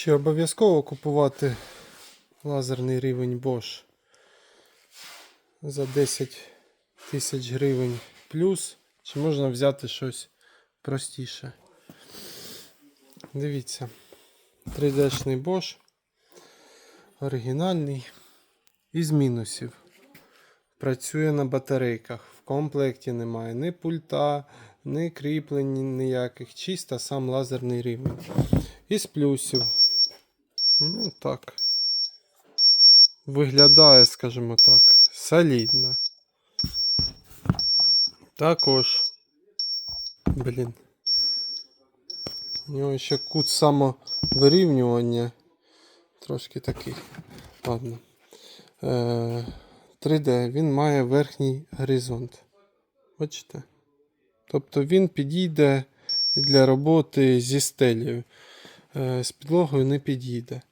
Чи обов'язково купувати лазерний рівень Bosch за 10 тисяч гривень плюс? Чи можна взяти щось простіше? Дивіться, 3D-шний Bosch, оригінальний, із мінусів. Працює на батарейках. В комплекті немає ні пульта, ні кріплень ніяких. Чисто сам лазерний рівень. Із плюсів. Ну так. Виглядає, скажімо так, солідно. Також. Блін. У нього ще кут самовирівнювання. Трошки такий. Ладно. Е, 3D, він має верхній горизонт. Бачите? Тобто він підійде для роботи зі стелею. Е, З підлогою не підійде.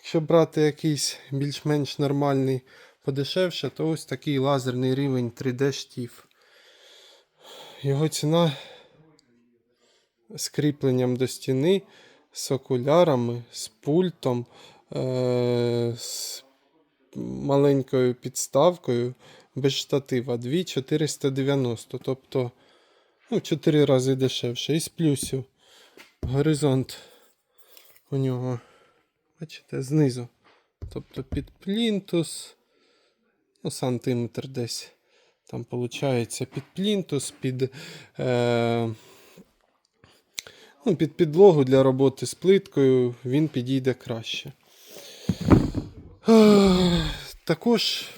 Якщо брати якийсь більш-менш нормальний подешевше, то ось такий лазерний рівень 3D штів. Його ціна з кріпленням до стіни, з окулярами, з пультом, е- з маленькою підставкою без штатива 2490. Тобто ну, 4 рази дешевше. Із плюсів горизонт у нього, бачите, знизу. Тобто під плінтус, ну, сантиметр десь. Там виходить під плінтус, під, е, ну, під підлогу для роботи з плиткою він підійде краще. Також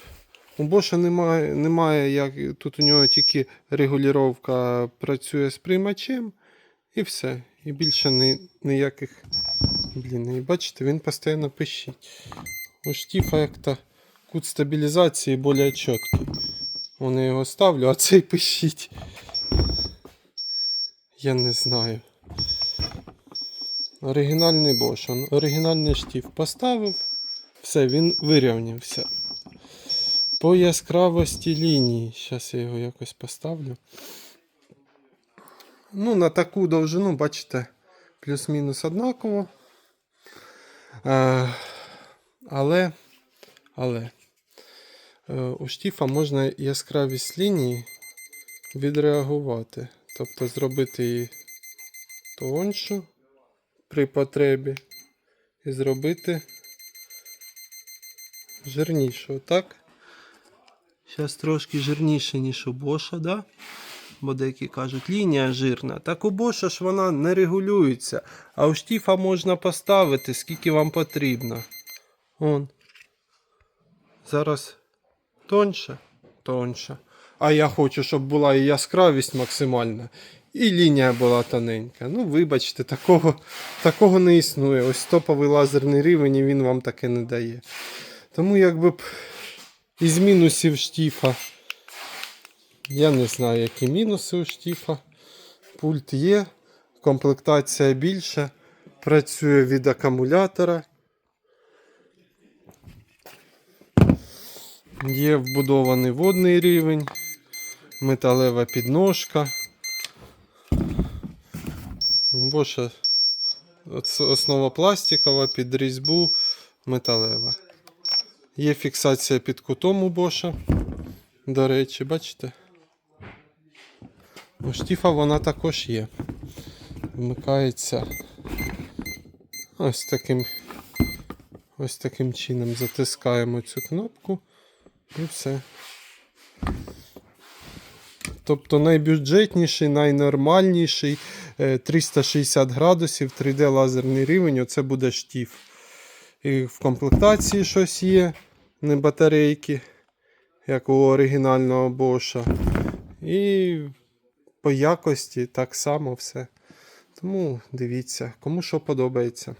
у Боша немає, немає як тут у нього тільки регулювання працює з приймачем і все. І більше ні, ніяких. Блін, і бачите, він постійно пищить. У штіфа як-то кут стабілізації більш чіткий. Вони його ставлю, а цей пищить. Я не знаю. Оригінальний Bosch. Оригінальний штіф поставив. Все, він вирівнявся. По яскравості лінії. Зараз я його якось поставлю. Ну, на таку довжину, бачите, плюс-мінус однаково. Е, але, але е, у штіфа можна яскравість лінії відреагувати. Тобто зробити її тоншу при потребі і зробити жирнішу. Так? Зараз трошки жирніше, ніж у Боша, да? Бо деякі кажуть, лінія жирна. Так у Боша ж вона не регулюється. А у штіфа можна поставити, скільки вам потрібно. Он. Зараз тоньше, тоньше. А я хочу, щоб була і яскравість максимальна, і лінія була тоненька. Ну, вибачте, такого, такого не існує. Ось топовий лазерний рівень, і він вам таке не дає. Тому якби б із мінусів штіфа. Я не знаю, які мінуси у штіфа. Пульт є, комплектація більша, працює від акумулятора. Є вбудований водний рівень, металева підножка. Боша основа пластикова, під різьбу металева. Є фіксація під кутом у Боша. До речі, бачите? У штіфа вона також є. Вмикається ось таким, ось таким чином затискаємо цю кнопку і все. Тобто найбюджетніший, найнормальніший е, 360 градусів 3D лазерний рівень, оце буде штіф. І в комплектації щось є, не батарейки, як у оригінального Боша. І по якості так само все. Тому дивіться, кому що подобається.